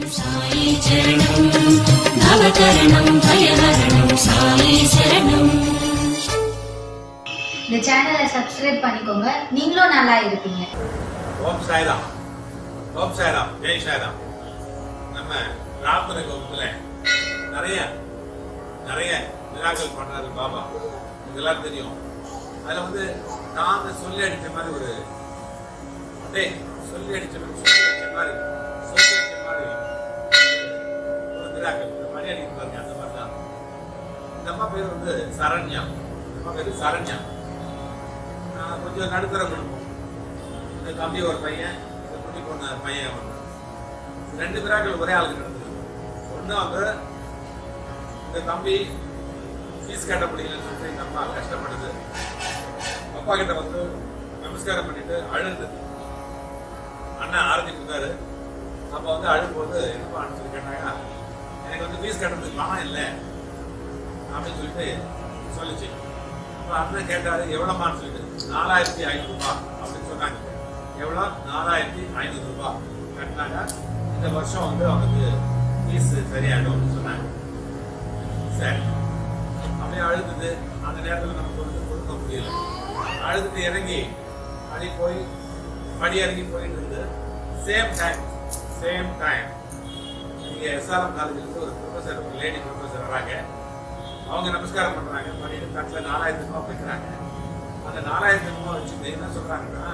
இந்த சேனலை சப்ஸ்கிரைப் பண்ணிக்கோங்க. நீங்களும் நல்லா இருப்பீங்க. ஓம் சாய்ராம். ஓம் சாய்ராம். ஜெய் சாய்ராம். நம்ம பிரார்த்தனை வகுப்புல நிறைய நிறைய மிராக்கள் பண்றாரு பாபா. இதெல்லாம் தெரியும். அதுல வந்து தாங்க சொல்லி அடிச்ச மாதிரி ஒரு அப்படியே சொல்லி அடிச்ச மாதிரி சொல்லி அடிச்ச மாதிரி பேர் வந்து சரண்யா. அம்மா பேர் சரண்யா. கொஞ்சம் நடுத்தர குடும்பம் இந்த தம்பி ஒரு பையன் இந்த குட்டி பொண்ணு பையன் ரெண்டு பிராக்கள் ஒரே ஆளுக்கு நடந்தது ஒன்று வந்து இந்த தம்பி ஃபீஸ் கட்ட முடியலன்னு சொல்லிட்டு இந்த அம்மா கஷ்டப்படுது அப்பா கிட்ட வந்து நமஸ்காரம் பண்ணிட்டு அழுது. அண்ணன் ஆரத்தி கொடுத்தாரு அப்போ வந்து அழும்போது என்னப்பா சொல்லி கேட்டாங்க எனக்கு வந்து ஃபீஸ் கட்டுறதுக்கு பணம் இல்லை. அப்படின்னு சொல்லிட்டு சொல்லிச்சு. அப்புறம் அண்ணன் கேட்டாரு எவ்வளோமான்னு சொல்லிட்டு நாலாயிரத்தி ஐநூறுரூபா அப்படின்னு சொன்னாங்க. எவ்வளோ? நாலாயிரத்தி ஐநூறுரூபா கட்டினாங்க. இந்த வருஷம் வந்து அவனுக்கு ஃபீஸ் அப்படின்னு சொன்னாங்க. சரி. அப்படியே அழுதுது அந்த நேரத்தில் நமக்கு வந்து கொடுக்க முடியல. அழுதுட்டு இறங்கி அடி போய் படி இறங்கி போயிட்டு இருந்து சேம் டைம் சேம் டைம் நீங்கள் எஸ்ஆர்எம் காலேஜில் ஒரு ப்ரொஃபஸர் ஒரு லேடி ப்ரொஃபஸர் வராங்க. அவங்க நமஸ்காரம் பண்றாங்க. பண்ணிட்டு தட்டில் நாலாயிரத்து ரூபா வைக்கிறாங்க அந்த நாலாயிரத்து ரூபா வச்சுட்டு என்ன சொல்றாங்கன்னா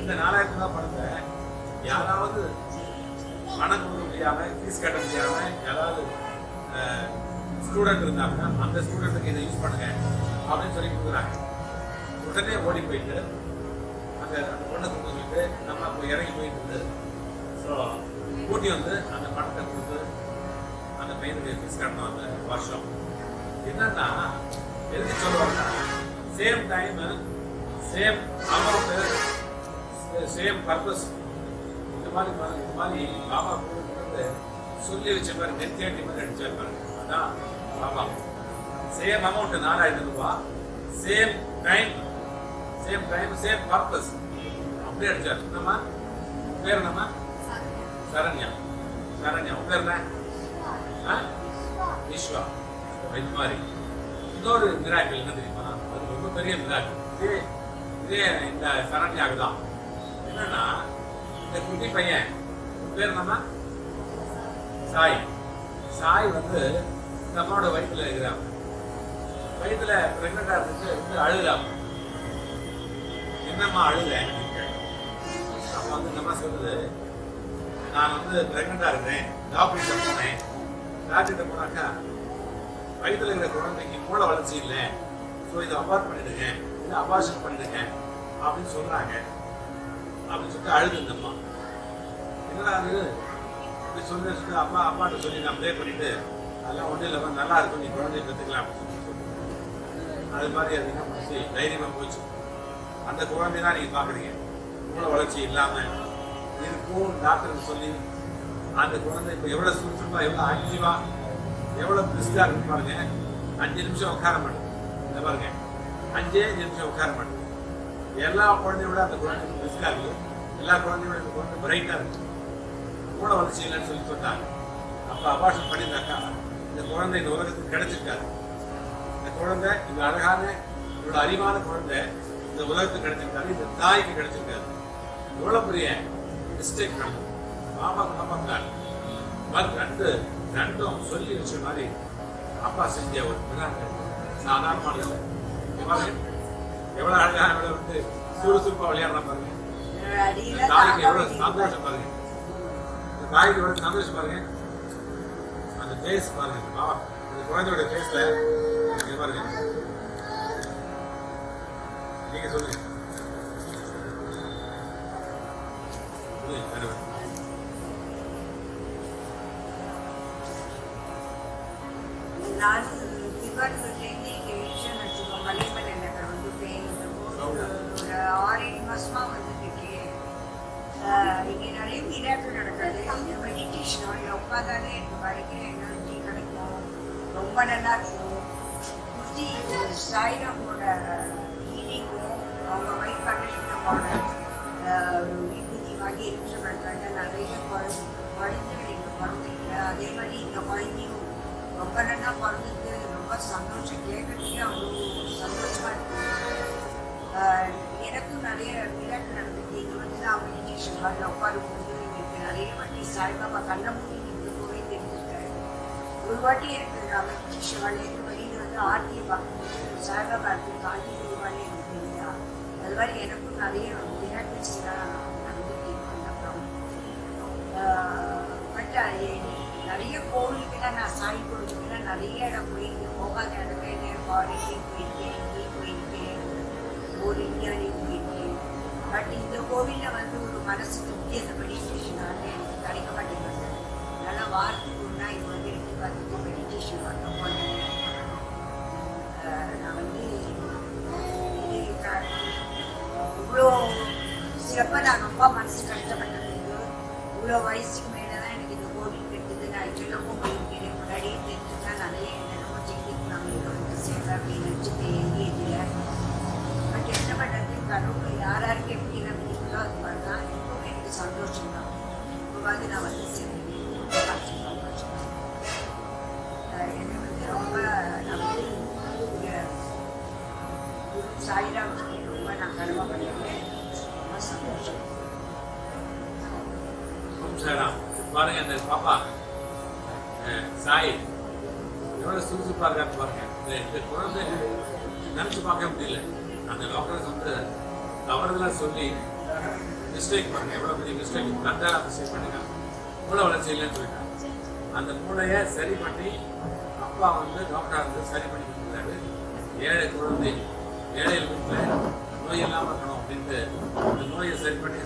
இந்த நாலாயிரத்து ரூபா பணத்தை யாராவது பணம் கொடுக்க முடியாம ஃபீஸ் கட்ட முடியாம யாராவது ஸ்டூடெண்ட் இருந்தாங்கன்னா அந்த ஸ்டூடெண்ட்டுக்கு இதை யூஸ் பண்ணுங்க அப்படின்னு சொல்லி கொடுக்குறாங்க. உடனே ஓடி போயிட்டு அந்த அந்த பொண்ணுக்கு கொடுத்துட்டு நம்ம அப்போ இறங்கி போயிட்டு இருந்து ஸோ கூட்டி வந்து அந்த பணத்தை கொடுத்து அந்த பையனுக்கு ஃபீஸ் கட்டணும் அந்த வருஷம் என்னன்னா எழுதி சொல்லுவாங்க same time same amount same purpose இந்த மாதிரி இந்த மாதிரி பாபா கொடுக்குறது சொல்லி வச்ச மாதிரி நெத்தியாட்டி மாதிரி அடிச்சு பாருங்க அதான் பாபா. சேம் அமௌண்ட் நாலாயிரம் ரூபாய் same time same time same purpose அப்படியே அடிச்சார் நம்ம பேர் என்னம்மா? சரண்யா. சரண்யா. உங்க பேர் என்ன? ஆ? விஸ்வா. இது மாதிரி. இன்னொரு மிராக்கள் என்ன தெரியுமா? அது ரொம்ப பெரிய மிராக்கள் இதே இதே இந்த சரண்யாவுக்கு தான். என்னன்னா இந்த குட்டி பையன் பேர் என்னம்மா? சாய். சாய் வந்து இந்த அம்மாவோட வயிற்றுல இருக்கிறான் வயிற்றுல பிரெக்னண்டா இருந்துட்டு வந்து அழுகிறாங்க என்னம்மா அழுத? அப்ப வந்து இந்த அம்மா சொல்லுது? நான் வந்து பிரெக்னண்டா இருக்கிறேன். டாக்டர்கிட்ட போனேன். டாக்டர்கிட்ட போனாக்கா வயிற்றுல இருக்கிற குழந்தைக்கு மூளை வளர்ச்சி இல்லை. ஸோ இதை அபார்ட் பண்ணிடுங்க. இல்லை அபார்ஷன் பண்ணிடுங்க அப்படின்னு சொல்கிறாங்க அப்படின்னு சொல்லிட்டு அழுது இந்த அம்மா. என்னடா அது? இப்படி சொல்லி சொல்லிட்டு அப்பா அப்பாட்ட சொல்லி நான் ப்ளே பண்ணிட்டு அதெல்லாம் ஒன்றும் இல்லாமல் நல்லா இருக்கும் நீ குழந்தைய கற்றுக்கலாம் அப்படின்னு சொல்லி அது மாதிரி அது என்ன பண்ணுச்சு? தைரியமாக போச்சு. அந்த குழந்தை தான் நீங்கள் பார்க்குறீங்க. மூளை வளர்ச்சி இல்லாமல் இருக்கும் டாக்டருக்கு சொல்லி அந்த குழந்தை இப்போ எவ்வளோ சுறுசுறுப்பாக எவ்வளோ ஆக்டிவாக எவ்வளோ பிரிஸ்காக இருக்கு பாருங்க. அஞ்சு நிமிஷம் உட்கார மாட்டேன். இந்த பாருங்க. அஞ்சே நிமிஷம் உட்கார மாட்டேன். எல்லா குழந்தையோட அந்த குழந்தை பிரிஸ்காக இருக்கு. எல்லா குழந்தையோட இந்த குழந்தை பிரைட்டாக இருக்கு. கூட வந்து இல்லைன்னு சொல்லி சொன்னாங்க அப்போ அபாஷன் பண்ணியிருந்தாக்கா இந்த குழந்தை இந்த உலகத்துக்கு கிடைச்சிருக்காரு இந்த குழந்தை இந்த அழகான இவ்வளோ அறிவான குழந்தை இந்த உலகத்துக்கு கிடைச்சிருக்காரு இந்த தாய்க்கு கிடைச்சிருக்காரு எவ்வளோ பெரிய மிஸ்டேக் நடக்கும். பாபா நம்பக்கால் ரெண்டு ரெண்டும் சொல்லி வச்ச மாதிரி அப்பா செஞ்ச ஒரு மிராக்கள் சாதாரணமானது. பாருங்க எவ்வளவு அழகா எவ்வளவு வந்து சுறுசுறுப்பா விளையாடுறான் பாருங்க. தாய்க்கு எவ்வளவு சந்தோஷம் பாருங்க. இந்த தாய்க்கு எவ்வளவு சந்தோஷம் பாருங்க. அந்த ஃபேஸ் பாருங்க. பாபா இந்த குழந்தையோட ஃபேஸ்ல பாருங்க. நீங்க சொல்லுங்க. நான் டிபார்ட்மெண்ட்லேருந்து இங்கே எலெக்ஷன் வச்சுக்கோங்க மலைமலை நகர் வந்து பேருந்து ஒரு ஆறு வந்துட்டு இருக்கேன் இங்கே நிறைய மிராக்கள் நடக்காது இந்த மெடிடேஷன் உட்காந்தாலே எனக்கு பயங்கர எனர்ஜி கிடைக்கும் ரொம்ப நல்லா இருக்கும் குர்த்தி சாய்ராமோட ஹீலிங்கும் அவங்க வைஃப் கண்டிஷனமான விபூதி வாங்கி பண்ணுறாங்க நிறைய குழந்தைகள் எங்கள் பிறந்திருக்கல அதே மாதிரி இந்த குழந்தையும் சாய்பாபா கண்ண மூடி நின்று போய் தெரிஞ்சிருக்காரு ஒரு வாட்டி எனக்கு அமைச்சி சிவாலயத்து வழியில் வந்து ஆர்த்தியை பார்க்கும்போது சாய்பாபா இருக்கு காஞ்சி குருவாலே எனக்கு தெரியுதா அது மாதிரி எனக்கும் நிறைய விளையாட்டுலாம் நடந்துட்டு அப்புறம் பட் நிறைய கோவிலுக்கெல்லாம் நான் சாய் கோவிலுக்கெல்லாம் நிறைய இடம் போயிருக்கேன். போகாத இடமே ஃபாரின்லேயும் போயிருக்கேன் இங்கேயும் போயிருக்கேன் ஒரு இந்தியாவிலையும் போயிருக்கேன். பட் இந்த கோவிலில் வந்து ஒரு மனசுக்கு முக்கியத்த படிக்கிறதுனால எனக்கு கிடைக்க மாட்டேங்குது நல்லா வாரத்துக்கு ஒன்றா இது வந்து எடுத்து பார்த்துட்டு மெடிடேஷன் பண்ணுறோம் நான் வந்து இது க- இவ்வளோ சிறப்பாக நான் ரொம்ப மனசு கஷ்டப்பட்டது இவ்வளோ வயசு குரு ரொம்ப நான் கடமைப்பட்டிருக்கேன் ரொம்ப சந்தோஷம் பாருங்க இந்த பாப்பா. அஹ், சாய். எவ்வளவு சுறுசுறுப்பா இருக்கான்னு பாருங்க. இந்த- இந்த குழந்தை நினைச்சு பார்க்க முடியல. அந்த டாக்டர்ஸ் வந்து தவறுதலா சொல்லி மிஸ்டேக் பாருங்க. எவ்வளவு பெரிய மிஸ்டேக் நன்றாக மிஸ்டேக் பண்ணிருக்காங்க மூளை வளர்ச்சி இல்லைன்னு சொல்லிட்டாங்க. அந்த மூளையை சரி பண்ணி அப்பா வந்து டாக்டர் வந்து சரி பண்ணி கொடுத்தாரு ஏழை குழந்தை. ஏழை வீட்டில் நோய் இல்லாமல் இருக்கணும் அப்படின்ட்டு அந்த நோயை சரி பண்ணி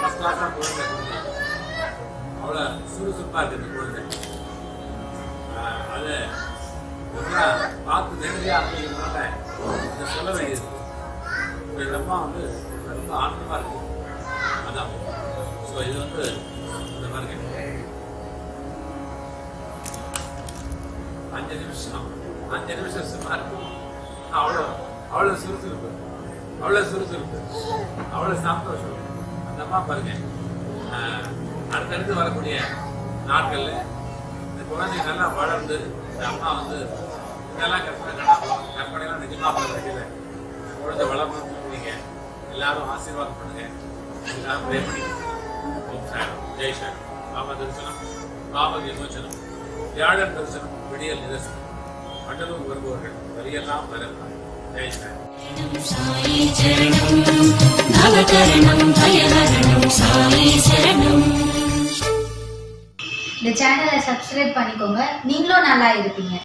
ஃபஸ்ட் கிளாஸாக குழந்தை அவ்வளோ சுறுசுறுப்பாக இருக்குது குழந்தை. அது பார்த்து நேரடியாக அப்படிங்கிறதுனால இந்த சொல்ல வேண்டியது. எங்கள் இந்த அம்மா வந்து ரொம்ப ஆனந்தமாக இருக்கு. அதான். ஸோ இது வந்து இந்த மாதிரி அஞ்சு நிமிஷம். அஞ்சு நிமிஷம் சும்மா இருக்கும் அவ்வளோ. அவ்வளோ சுறுசுறுப்பு. அவ்வளோ சுறுசுறுப்பு. அவ்வளோ சந்தோஷம். அந்த அம்மா பாருங்க. அடுத்தடுத்து வரக்கூடிய நாட்கள்ல இந்த குழந்தை நல்லா வளர்ந்து இந்த அம்மா வந்து இதெல்லாம் கற்பனை கண்டாலும் கற்பனைலாம் நிஜமா பண்ண வேண்டியது குழந்தை வளரணும்னு சொல்லுவீங்க எல்லாரும் ஆசீர்வாதம் பண்ணுங்க. எல்லாரும் ப்ரே பண்ணி ஓம் சாயம் ஜெய் சாயம் பாபா தரிசனம். பாப விமோச்சனம். வியாழன் தரிசனம். விடியல் நிதர்சனம். மண்டலம் வருபவர்கள் வரியெல்லாம் வரலாம். இந்த சேனலை சப்ஸ்கிரைப் பண்ணிக்கோங்க. நீங்களும் நல்லா இருப்பீங்க.